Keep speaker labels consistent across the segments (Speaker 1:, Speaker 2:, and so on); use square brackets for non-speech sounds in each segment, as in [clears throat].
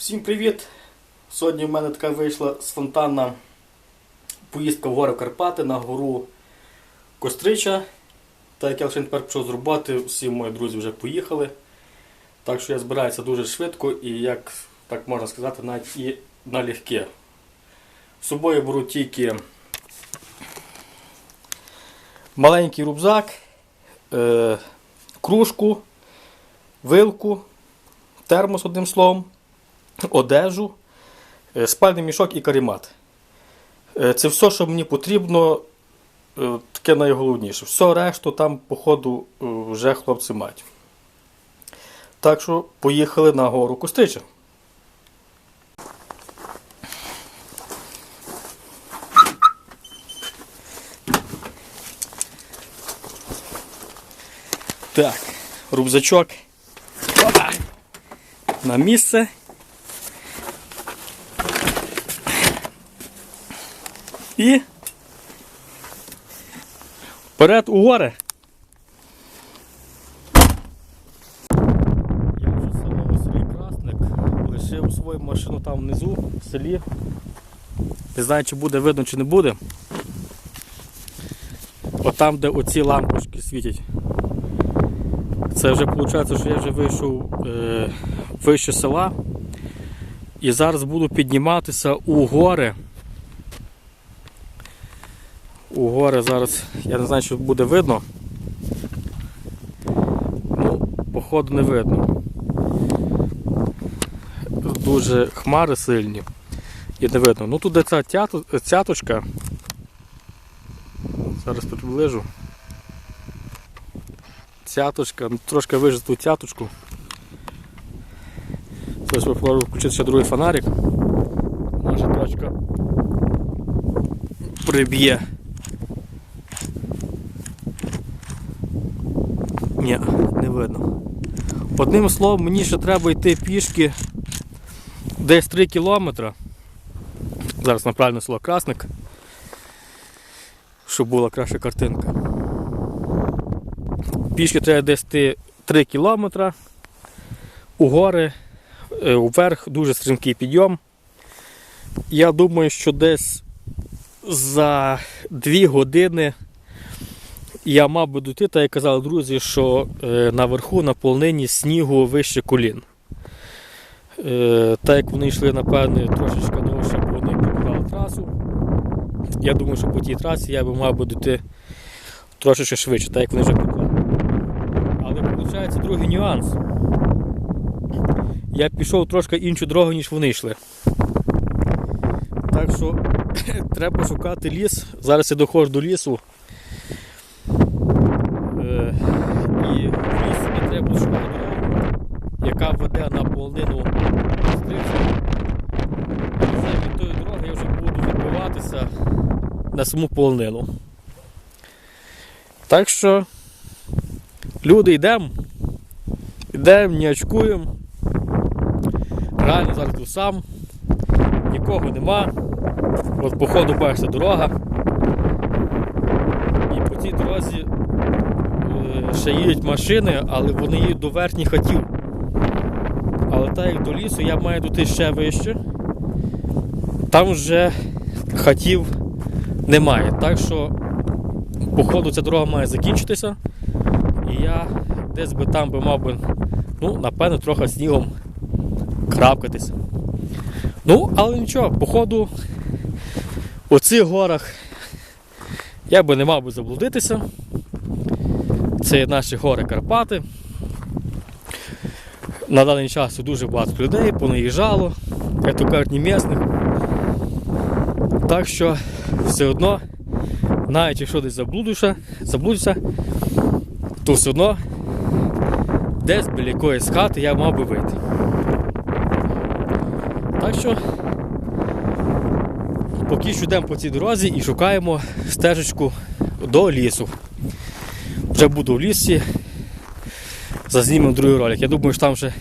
Speaker 1: Всім привіт! Сьогодні в мене така вийшла спонтанна поїздка в гори Карпати на гору Кострича. Так як я лише тепер почав зрубати, всі мої друзі вже поїхали. Так що я збираюся дуже швидко і, як так можна сказати, навіть і налегке. З собою беру тільки маленький рюкзак, е, кружку, вилку, термос одним словом одежу, е, спальний мішок і каремат. Е, Це все, що мені потрібно, е, таке найголовніше. Все решту там, по ходу, е, вже хлопці мають. Так що поїхали на гору Кострича. Так, рюкзачок. Опа! На місце. І вперед у гори. Я вже в самому селі Красник лишив свою машину там внизу, в селі. Не знаю, чи буде видно, чи не буде. Отам, де оці лампочки світять. Це вже виходить, що я вже вийшов е, вище села. І зараз буду підніматися у гори. У гори зараз, я не знаю, чи буде видно. Ну, походу не видно. Дуже хмари сильні і не видно. Ну тут де ця цяточка. Зараз приближу. Цяточка, трошки вижу ту цяточку. Зараз попробую включити ще другий фонарик. Може точка приб'є. Ні, не видно. Одним словом, мені ще треба йти пішки десь 3 кілометри. Зараз на правильне село Красник. Щоб була краща картинка. Пішки треба десь йти 3 кілометри. У гори, е, вверх дуже стрімкий підйом. Я думаю, що десь за 2 години я мав би дойти, та як казали друзі, що е, наверху на полнині снігу вище колін. Е, так як вони йшли, напевне, трошечки довше, бо вони побудували трасу. Я думаю, що по тій трасі я би мав би дойти трошечки швидше, так як вони вже поклали. Але виходить другий нюанс. Я пішов трошки іншу дорогу, ніж вони йшли. Так що [clears throat] треба шукати ліс. Зараз я доходжу до лісу. Е, І в лісі мені треба буде шукати дорогу, яка веде на полонину стрільця. І від тої дороги я вже буду відбиватися на саму полонину. Так що, люди, йдемо. Йдемо, не очкуємо. Реально зараз тут сам. Нікого нема. От по ходу бачиться дорога. І по цій дорозі е, ще їдуть машини, але вони їдуть до верхніх хатів. Але так як до лісу я маю дойти ще вище. Там вже хатів немає. Так що, походу, ця дорога має закінчитися. І я десь би там би мав би, ну, напевно, трохи снігом крапкатися. Ну, але нічого, походу, у цих горах я би не мав би заблудитися. Це наші гори Карпати. На даний час дуже багато людей, понаїжджало, як то кажуть, не місних. Так що все одно, навіть якщо десь заблудишся, заблудишся, то все одно десь біля якоїсь хати я мав би вийти. Так що поки що йдемо по цій дорозі і шукаємо стежечку до лісу. Вже буду в лісі, зазнімемо другий ролик. Я думаю, що там вже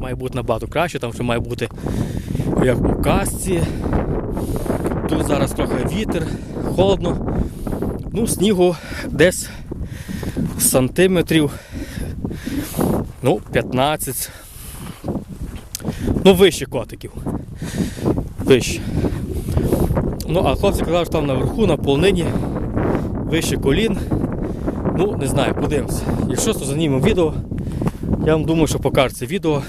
Speaker 1: має бути набагато краще, там вже має бути як у казці. Тут зараз трохи вітер, холодно. Ну, снігу десь сантиметрів ну, 15. Ну, вище котиків. Вище. Ну, а хлопці казали, що там наверху, на полнині, вище колін. Ну, не знаю, подивимося. Якщо то знімемо відео, я вам думаю, що покажу це відео.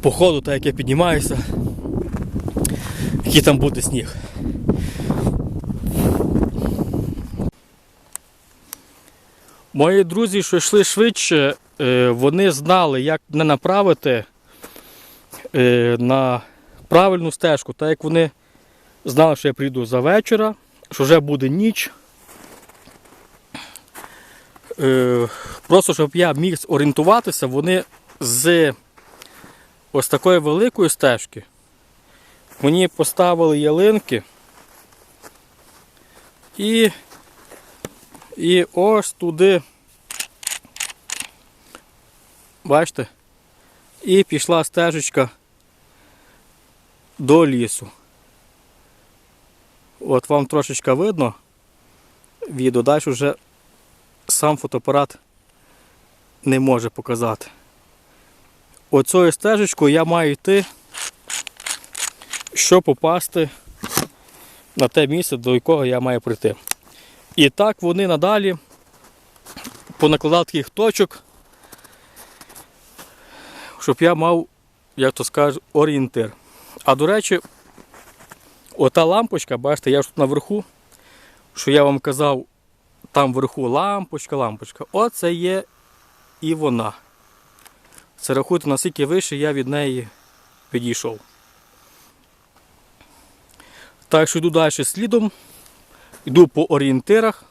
Speaker 1: По ходу, так як я піднімаюся, який там буде сніг. Мої друзі, що йшли швидше, е, вони знали, як мене направити е, на правильну стежку, так як вони знали, що я прийду за вечора, що вже буде ніч. Е, Просто щоб я міг орієнтуватися, вони з ось такої великої стежки мені поставили ялинки і, і ось туди, бачите, і пішла стежечка до лісу. От вам трошечка видно відео, далі вже сам фотоапарат не може показати. Оцею стежечкою я маю йти, щоб попасти на те місце, до якого я маю прийти. І так вони надалі понакладали таких точок, щоб я мав, як то скажу, орієнтир. А до речі, ота лампочка, бачите, я ж тут наверху, що я вам казав, там вверху лампочка, лампочка. Оце є і вона. Це рахуйте, наскільки вище я від неї підійшов. Так що йду далі слідом, йду по орієнтирах.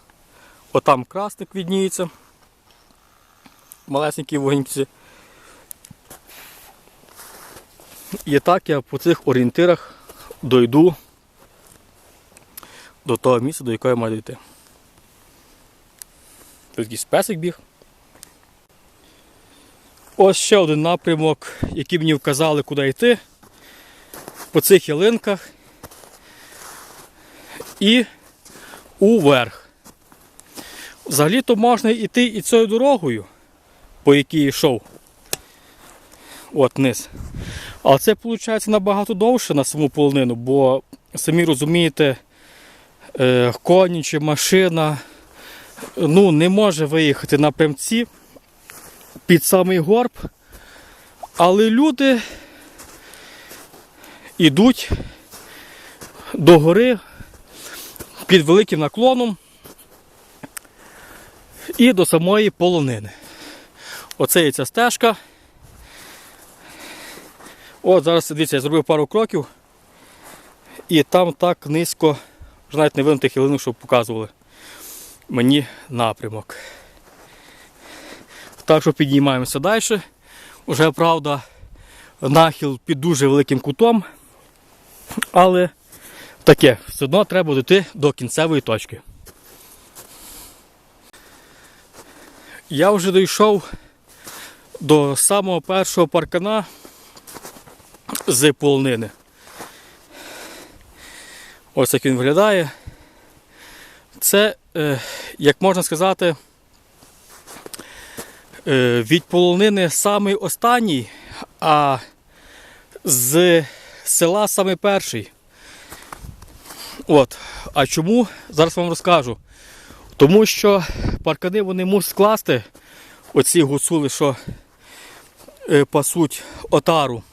Speaker 1: Отам красник відніється. Малесенькі вогнівці. І так я по цих орієнтирах дойду до того місця, до якого я маю дійти. Тут якийсь песик біг. Ось ще один напрямок, який мені вказали, куди йти. По цих ялинках і уверх. Взагалі-то можна йти і цією дорогою, по якій йшов. От низ. Але це виходить набагато довше на саму полонину, бо самі розумієте, е, коні чи машина ну, не може виїхати на прямці під самий горб, але люди йдуть до гори під великим наклоном і до самої полонини. Оце є ця стежка. От зараз дивіться, я зробив пару кроків і там так низько, вже навіть не видно тих щоб показували мені напрямок. Так що піднімаємося далі. Уже, правда, нахил під дуже великим кутом, але таке, все одно треба дійти до кінцевої точки. Я вже дійшов до самого першого паркана з полонини. Ось як він виглядає. Це, е, як можна сказати, е, від полонини самий останній, а з села самий перший. От. А чому? Зараз вам розкажу. Тому що паркани вони мусять скласти оці гуцули, що е, пасуть отару.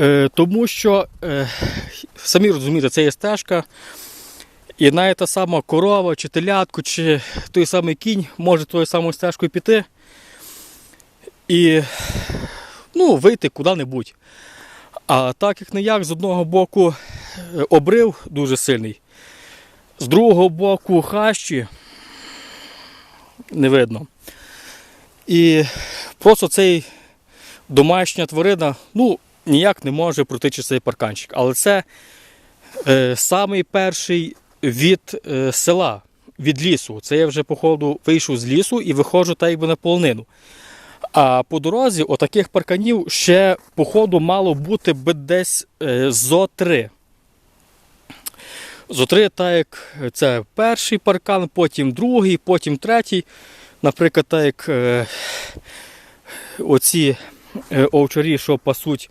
Speaker 1: Е, тому що, е, самі розумієте, це є стежка. І навіть та сама корова, чи телятку, чи той самий кінь може тою самою стежкою піти і ну, вийти куди-небудь. А так як не як, з одного боку обрив дуже сильний, з другого боку хащі не видно. І просто цей домашня тварина ну, ніяк не може протичити цей парканчик. Але це е, самий перший від е, села, від лісу. Це я вже, походу, вийшов з лісу і виходжу так якби на полонину. А по дорозі отаких парканів ще, походу, мало бути би десь е, зо три. Зо три, так як це перший паркан, потім другий, потім третій. Наприклад, так як е, оці е, овчарі, що пасуть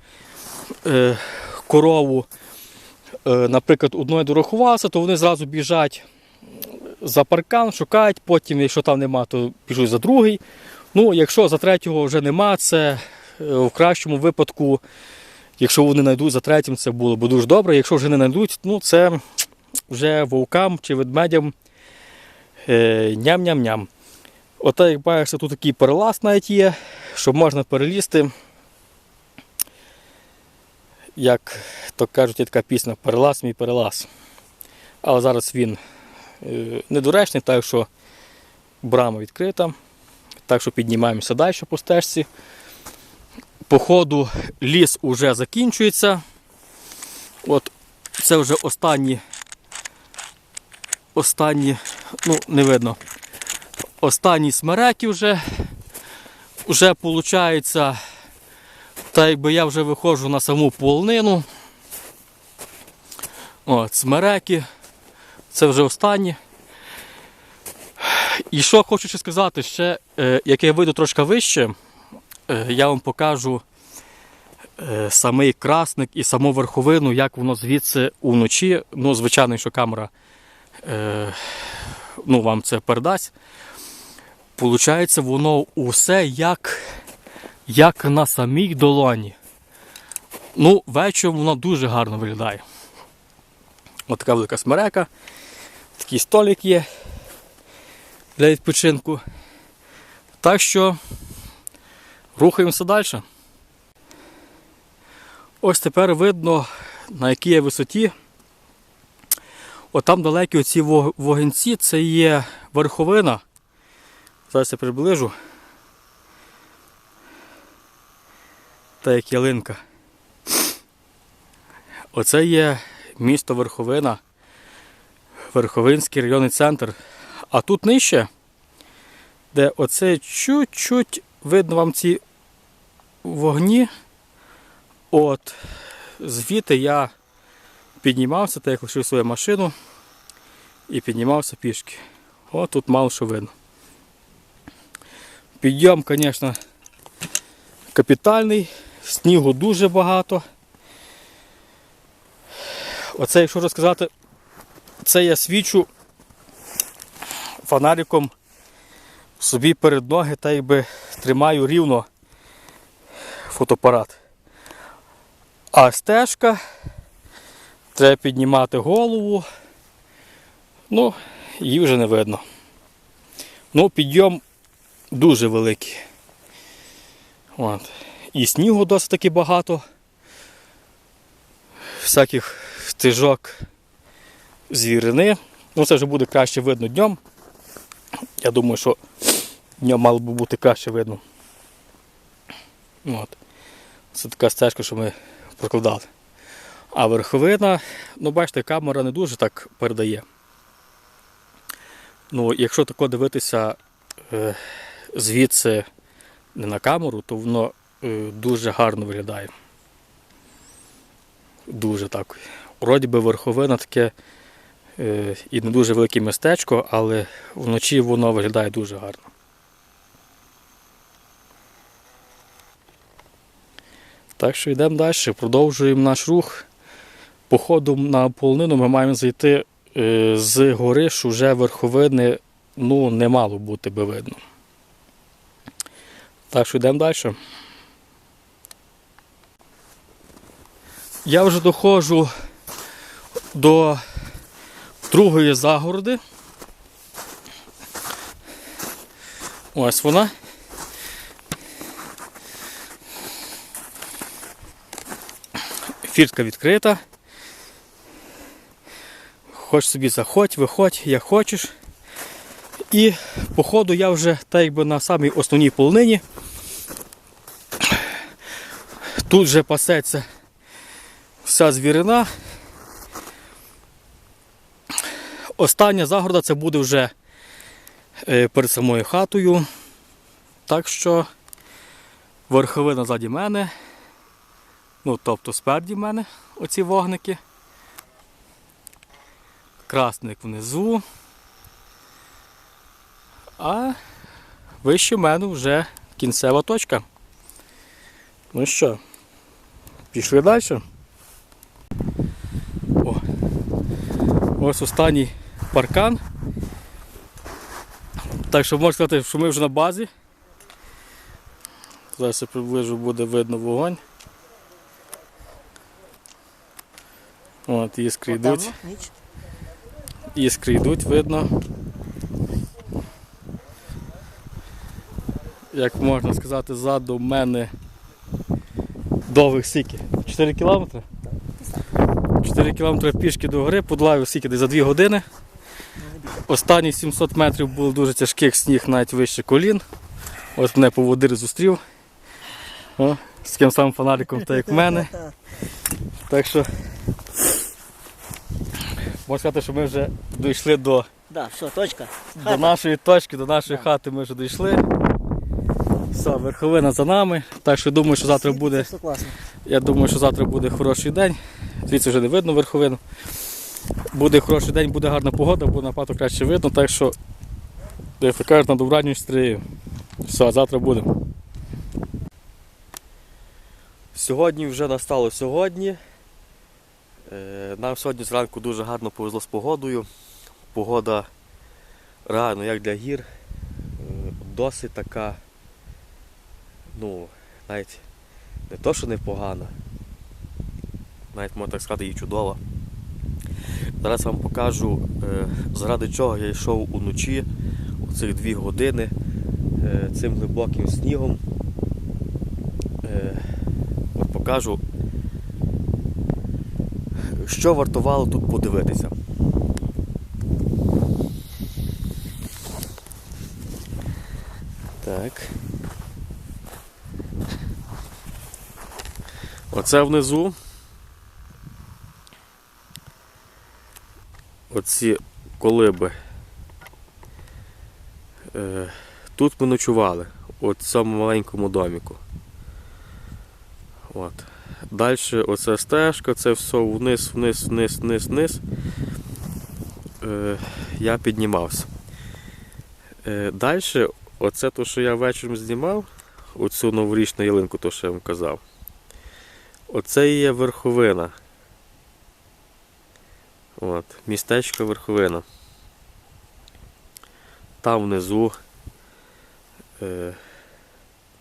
Speaker 1: е, корову, е, наприклад, одної дорахувалося, то вони зразу біжать за паркан, шукають, потім, якщо там нема, то біжуть за другий. Ну, якщо за третього вже нема, це е, в кращому випадку, якщо вони знайдуть за третім, це було б дуже добре. Якщо вже не знайдуть, ну це вже вовкам чи ведмедям е, ням-ням-ням. Ота, як бачиш, тут такий перелаз навіть є, щоб можна перелізти. Як то кажуть, є така пісня Перелаз мій перелаз. Але зараз він е, недоречний, так що брама відкрита. Так що піднімаємося далі по стежці. По ходу ліс уже закінчується. От це вже останні, останні, ну, не видно, останні смереки вже. Вже виходить, так якби я вже виходжу на саму полонину. От, смереки. Це вже останні. І що хочу ще сказати, ще, е, як я вийду трошки вище, е, я вам покажу е, самий красник і саму верховину, як воно звідси уночі. Ну, звичайно, що камера ну, вам це передасть. Получається, воно усе як, як на самій долоні. Ну, вечором воно дуже гарно виглядає. Ось така велика смерека, такий столик є для відпочинку. Так що рухаємося далі. Ось тепер видно, на якій я висоті. От там далекі оці во- вогінці, це є верховина. Зараз я приближу. Та як ялинка. Оце є місто Верховина, Верховинський районний центр. А тут нижче, де оце чуть-чуть видно вам ці вогні. От звідти я піднімався, так як лишив свою машину і піднімався пішки. О, тут мало що видно. Підйом, звісно, капітальний, снігу дуже багато. Оце, якщо розказати, це я свічу фонариком собі перед ноги та якби тримаю рівно фотоапарат. А стежка, треба піднімати голову. Ну, її вже не видно. Ну, підйом дуже великий. От. І снігу досить таки багато. Всяких стежок звірини. Ну, це вже буде краще видно днем. Я думаю, що днем мало би бути краще видно. От. Це така стежка, що ми прокладали. А верховина, ну бачите, камера не дуже так передає. Ну, якщо тако дивитися е, звідси не на камеру, то воно е, дуже гарно виглядає. Дуже так. Вроді би верховина таке е, і не дуже велике містечко, але вночі воно виглядає дуже гарно. Так що йдемо далі, продовжуємо наш рух. Походом на полонину ми маємо зайти е, з гори, що вже верховини ну, не мало бути би видно. Так що йдемо далі. Я вже доходжу до другої загороди. Ось вона. Фіртка відкрита. Хоч собі заходь, виходь, як хочеш. І походу я вже так якби на самій основній полонині. Тут вже пасеться вся звірина. Остання загорода це буде вже е, перед самою хатою. Так що верховина ззаді мене. Ну, тобто спереді мене оці вогники. Красник внизу. А вище мене вже кінцева точка.
Speaker 2: Ну що, пішли далі? О. Ось останній паркан. Так що можна сказати, що ми вже на базі. Зараз я приближу буде видно вогонь. От, іскри йдуть.
Speaker 3: Ніч.
Speaker 2: Іскри йдуть, видно. Як можна сказати, ззаду мене довгих сіки. 4 кілометри? 4 кілометри пішки до гори, подолаю скільки десь за 2 години. Останні 700 метрів було дуже тяжких сніг навіть вище колін. Ось мене поводир зустрів. О, з таким самим фонариком, так як в мене. [laughs] Так що можна сказати, що ми вже дійшли до,
Speaker 3: Да, все, точка.
Speaker 2: до нашої точки, до нашої хати ми вже дійшли. Все, верховина за нами. Так що думаю, що завтра буде.
Speaker 3: Все класно.
Speaker 2: Я думаю, що завтра буде хороший день. Звідси вже не видно верховину. Буде хороший день, буде гарна погода, буде набагато краще видно, так що, як то кажуть, на добраніч стрію. Все, завтра будемо.
Speaker 1: Сьогодні вже настало сьогодні. Е, Нам сьогодні зранку дуже гарно повезло з погодою. Погода реально як для гір. е, Досить така, ну, навіть не то, що непогана. Навіть можна так сказати, і чудова. Зараз вам покажу, е, заради чого я йшов уночі, у цих дві години цим глибоким снігом. От покажу, що вартувало тут подивитися. Так. Оце внизу. Оці колиби. Е, тут ми ночували, от в цьому маленькому доміку. От. Далі оце стежка, це все вниз, вниз, вниз, вниз, вниз. Е, я піднімався. Е, Далі, оце то, що я вечором знімав, оцю новорічну ялинку, то, що я вам казав. Оце і є верховина. От, містечко верховина. Там внизу, е,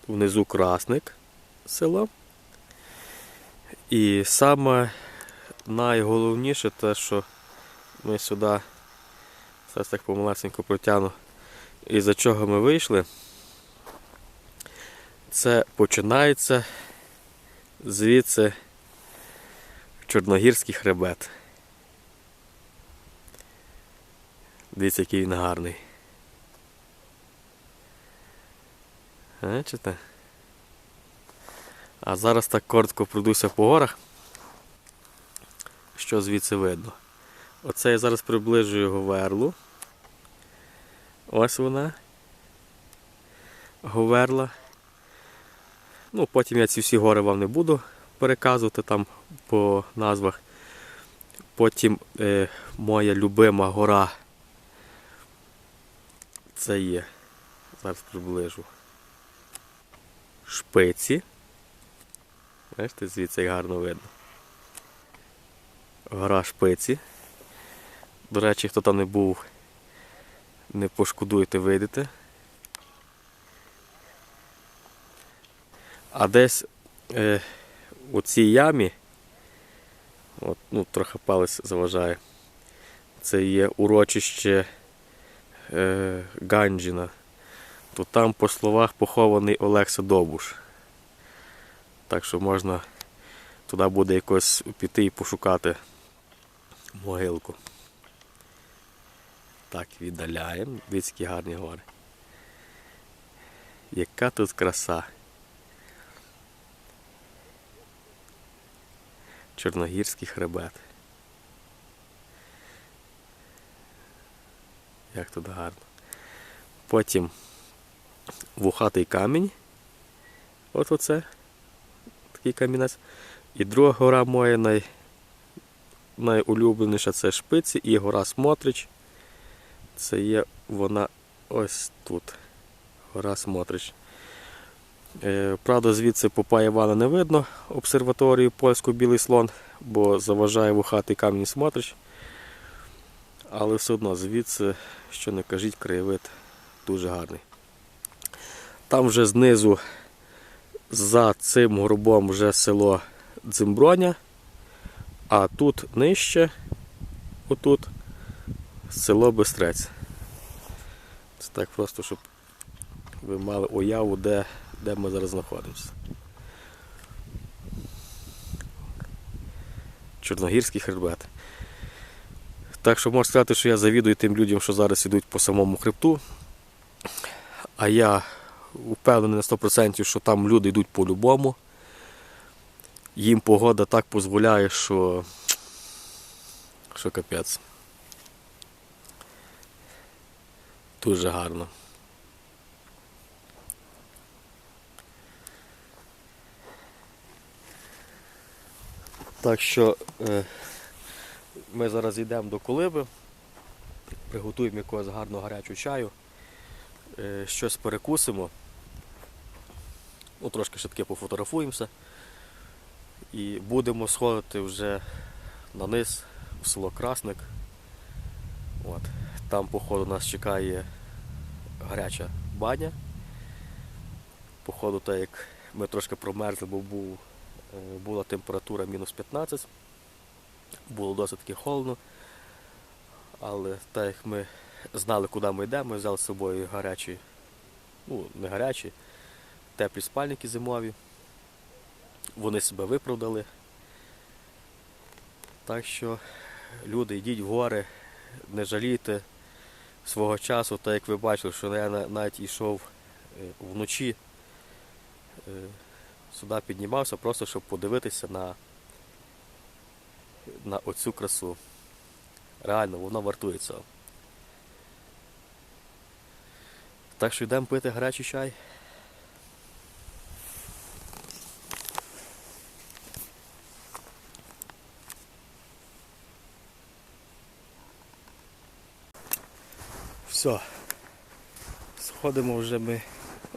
Speaker 1: внизу красник село. І саме найголовніше те, що ми сюди зараз так помалесенько протягну, і за чого ми вийшли, це починається звідси Чорногірський хребет. Дивіться, який він гарний. Бачите? А зараз так коротко пройдуся по горах. Що звідси видно? Оце я зараз приближую Говерлу. Ось вона. Говерла. Ну, потім я ці всі гори вам не буду переказувати там по назвах. Потім е, моя любима гора. Це є. Зараз приближу. Шпиці. Бачите, звідси гарно видно. Гора шпиці. До речі, хто там не був, не пошкодуйте, вийдете. А десь е, у цій ямі, от, ну, трохи палець заважає, це є урочище е, Ганджіна. То там, по словах, похований Олекса Добуш. Так що можна туди буде якось піти і пошукати могилку. Так, віддаляємо. Дивіться, які гарні гори. Яка тут краса. Чорногірський хребет. Як тут гарно. Потім вухатий камінь. От оце такий камінець. І друга гора моя най, найулюбленіша це шпиці і гора Смотрич. Це є вона ось тут. Гора Смотрич. Е, Правда, звідси Попа Івана не видно обсерваторію польську Білий слон, бо заважає вухатий камінь смотрич. Але все одно звідси, що не кажіть, краєвид дуже гарний. Там вже знизу, за цим горбом, вже село Дзимброня, а тут нижче, отут, село Бистрець. Це так просто, щоб ви мали уяву, де, де ми зараз знаходимося. Чорногірський хребет. Так що можна сказати, що я завідую тим людям, що зараз ідуть по самому хребту. А я впевнений на 100%, що там люди йдуть по-любому. Їм погода так дозволяє, що, що капець. Дуже гарно. Так що е, ми зараз йдемо до колиби, приготуємо якогось гарного гарячого чаю, е, щось перекусимо, ну, трошки ще таки пофотографуємося і будемо сходити вже на низ в село Красник. От. Там, походу, нас чекає гаряча баня. Походу, так як ми трошки промерзли, бо був, е, була температура мінус 15, було досить таки холодно. Але так як ми знали, куди ми йдемо, ми взяли з собою гарячі, ну, не гарячі, теплі спальники зимові. Вони себе виправдали. Так що, люди, йдіть в гори, не жалійте свого часу, так як ви бачили, що я навіть йшов е, вночі, е, сюди піднімався, просто щоб подивитися на, на оцю красу. Реально, воно вартує цього. Так що йдемо пити гарячий чай. Все. Сходимо вже ми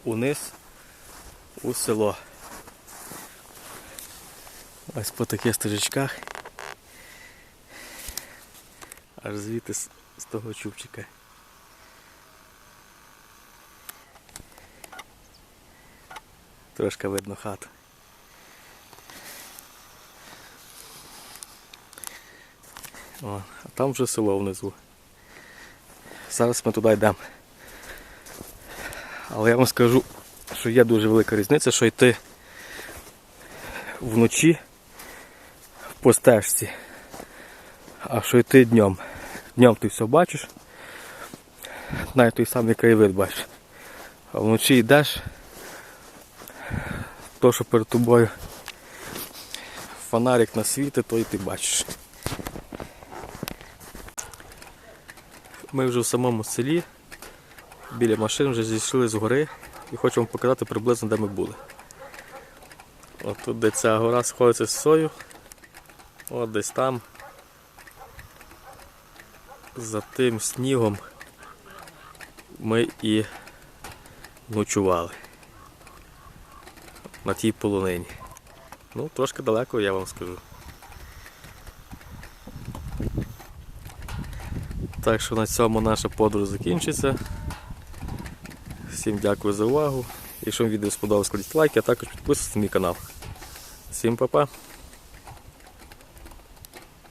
Speaker 1: униз у село. Ось по таких стежечках. Аж звідти з, того чубчика. Трошки видно хату. О, а там вже село внизу. Зараз ми туди йдемо. Але я вам скажу, що є дуже велика різниця, що йти вночі по стежці, а що йти днем. Днем ти все бачиш, навіть той самий краєвид бачиш. А вночі йдеш, то, що перед тобою фонарик на світи, то і ти бачиш. Ми вже в самому селі, біля машин вже зійшли з гори і вам показати приблизно, де ми були. От тут, де ця гора сходиться з сою, от десь там, за тим снігом ми і ночували. На тій полонині. Ну, трошки далеко, я вам скажу. Так що на цьому наша подорож закінчиться. Всім дякую за увагу. Якщо вам відео сподобалось, кладіть лайк, а також підписуйтесь на мій канал. Всім па-па!